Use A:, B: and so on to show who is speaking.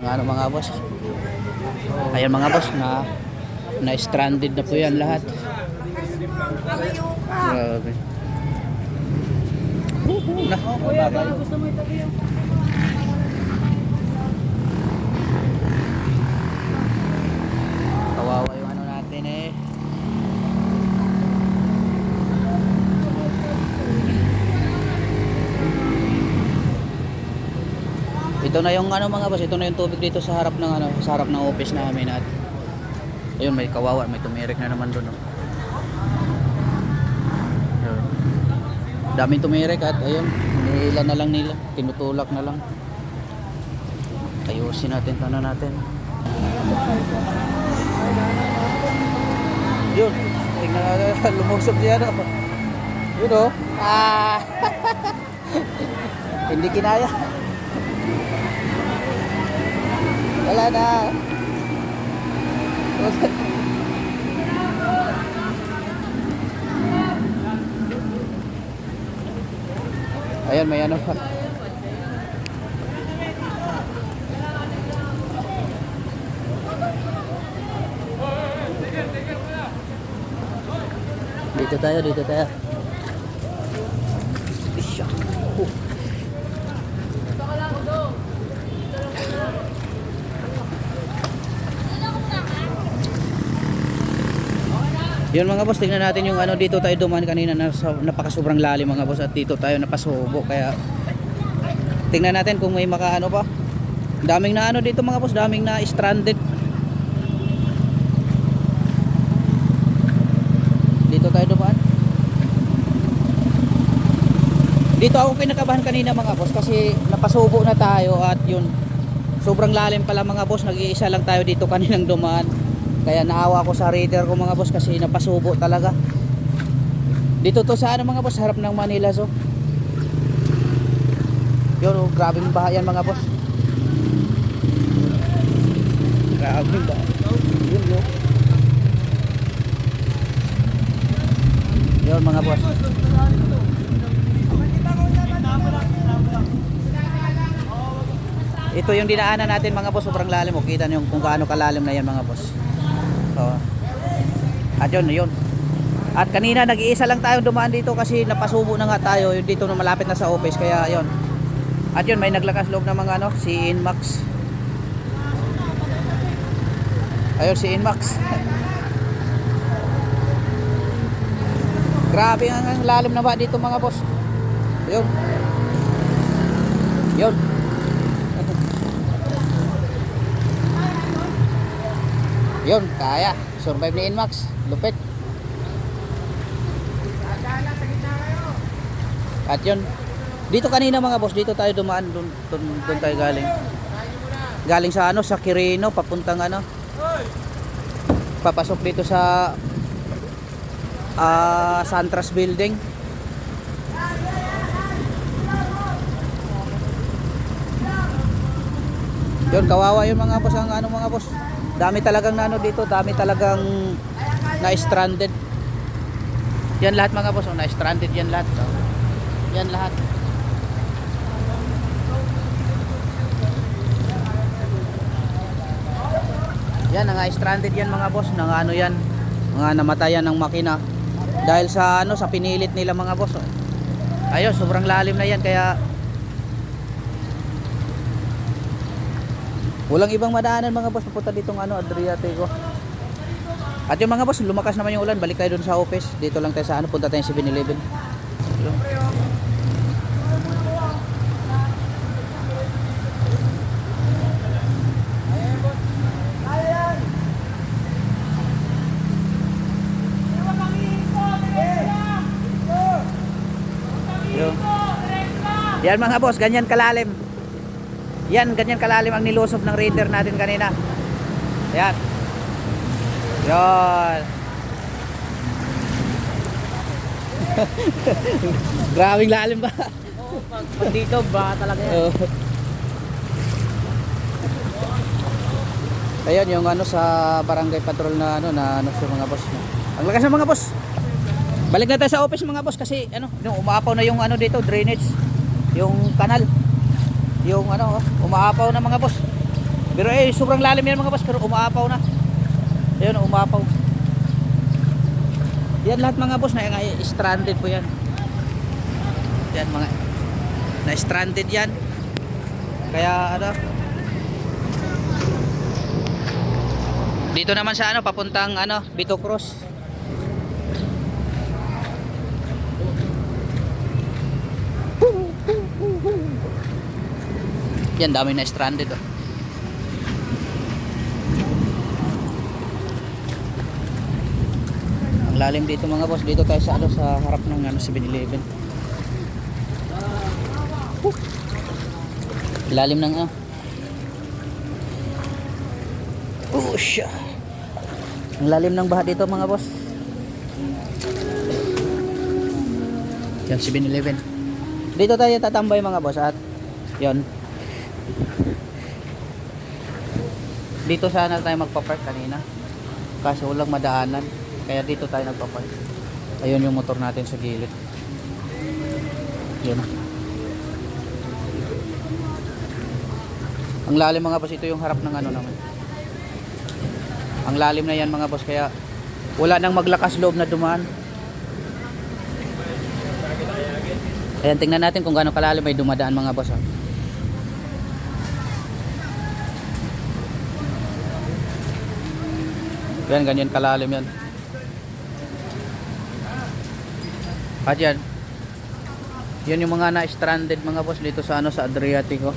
A: Ano mga boss? Ayan mga boss na na stranded na po yan lahat. Grabe. Na, babay. Kawawa yung ano natin eh. Ito na yung ano mga boss, ito na yung tubig dito sa harap ng ano, sa harap ng office namin at ayun may kawawa, may tumirik na naman doon. Oh. Ayun. Daming tumirik at ayun, nila na lang nila, tinutulak na lang. Ayusin natin, ano natin. Yun, tingnan natin, lumusok siya no. Yun oh. Ah. Hindi kinaya. Wala na. Ayan, may ano pa. Dito tayo, dito tayo. Yun mga boss, tingnan natin yung ano dito tayo dumaan kanina na sa, napaka sobrang lalim mga boss at dito tayo napasubo kaya tingnan natin kung may makaano pa. Daming na ano dito mga boss, daming na stranded. Dito tayo dumaan. Dito ako kinakabahan kanina mga boss kasi napasubo na tayo at yun sobrang lalim pala mga boss, nag-iisa lang tayo dito kaninang dumaan. Kaya naawa ko sa reader ko mga boss kasi napasubo talaga. Dito to sa ano mga boss, harap ng Manila so. Yun, oh, grabing baha yan mga boss. Grabing baha. Yun, yun. Yun mga boss. Ito yung dinaanan natin mga boss, sobrang lalim. O, kita nyo kung gaano kalalim na yan mga boss. So, at yun, yun. At kanina nag-iisa lang tayo dumaan dito kasi napasubo na nga tayo yung dito na malapit na sa office kaya yun. At yun may naglakas loob ng mga ano, si Inmax. Ayun si Inmax. Grabe ang, ang lalim na ba dito mga boss. Yun. Yun. Yun, kaya. Survive ni Inmax. Lupit. At yun. Dito kanina mga boss, dito tayo dumaan, doon, doon, doon tayo galing. Galing sa ano, sa Quirino, papuntang ano. Papasok dito sa ah Santras Building. Yun, kawawa yun mga boss, ang ano mga boss. Dami talagang na ano dito, dami talagang na-stranded. Yan lahat mga boss, oh, na-stranded yan lahat. Oh. Yan lahat. Yan, nga stranded yan mga boss, nang ano yan, mga namatayan ng makina. Dahil sa ano, sa pinilit nila mga boss. oh. Ayun, sobrang lalim na yan kaya Walang ibang madaanan mga boss papunta ditong ano Adriateco. At yung mga boss, lumakas naman yung ulan, balik tayo dun sa office. Dito lang tayo sa ano, punta tayo sa 7-Eleven. Yun. Yun. Yan mga boss, ganyan kalalim. Yan, ganyan kalalim ang nilusob ng raider natin kanina. Yan. Yan. Grabing lalim ba?
B: Pag dito, baka talaga yan.
A: Oo. Ayun yung ano sa barangay patrol na ano na ano sa mga boss. Ang lakas ng mga boss. Balik na tayo sa office mga boss kasi ano, yung umaapaw na yung ano dito, drainage, yung kanal. Yung ano, umaapaw na mga boss. Pero eh, sobrang lalim yan mga boss, pero umaapaw na. Ayun, umaapaw. Yan lahat mga boss, na, na stranded po yan. Yan mga, na stranded yan. Kaya ano, dito naman sa ano, papuntang ano, Bito Cross. Yan, dami na stranded oh. Ang lalim dito mga boss. Dito tayo sa ano sa harap ng ano 7-Eleven. Huh. Lalim ng ano. Oh, siya. Ang lalim ng baha dito mga boss. Yan 7-Eleven. Dito tayo tatambay mga boss at yon. Dito sana tayo magpa-park kanina. Kasi walang madaanan. Kaya dito tayo nagpa-park. Ayun yung motor natin sa gilid. Yun. Ang lalim mga boss, ito yung harap ng ano naman. Ang lalim na yan mga boss, kaya wala nang maglakas loob na dumaan. Ayan, tingnan natin kung gaano kalalim may dumadaan mga boss. ah. Yan, ganyan kalalim yan. At yan, yan yung mga na-stranded mga boss dito sa ano sa Adriatico.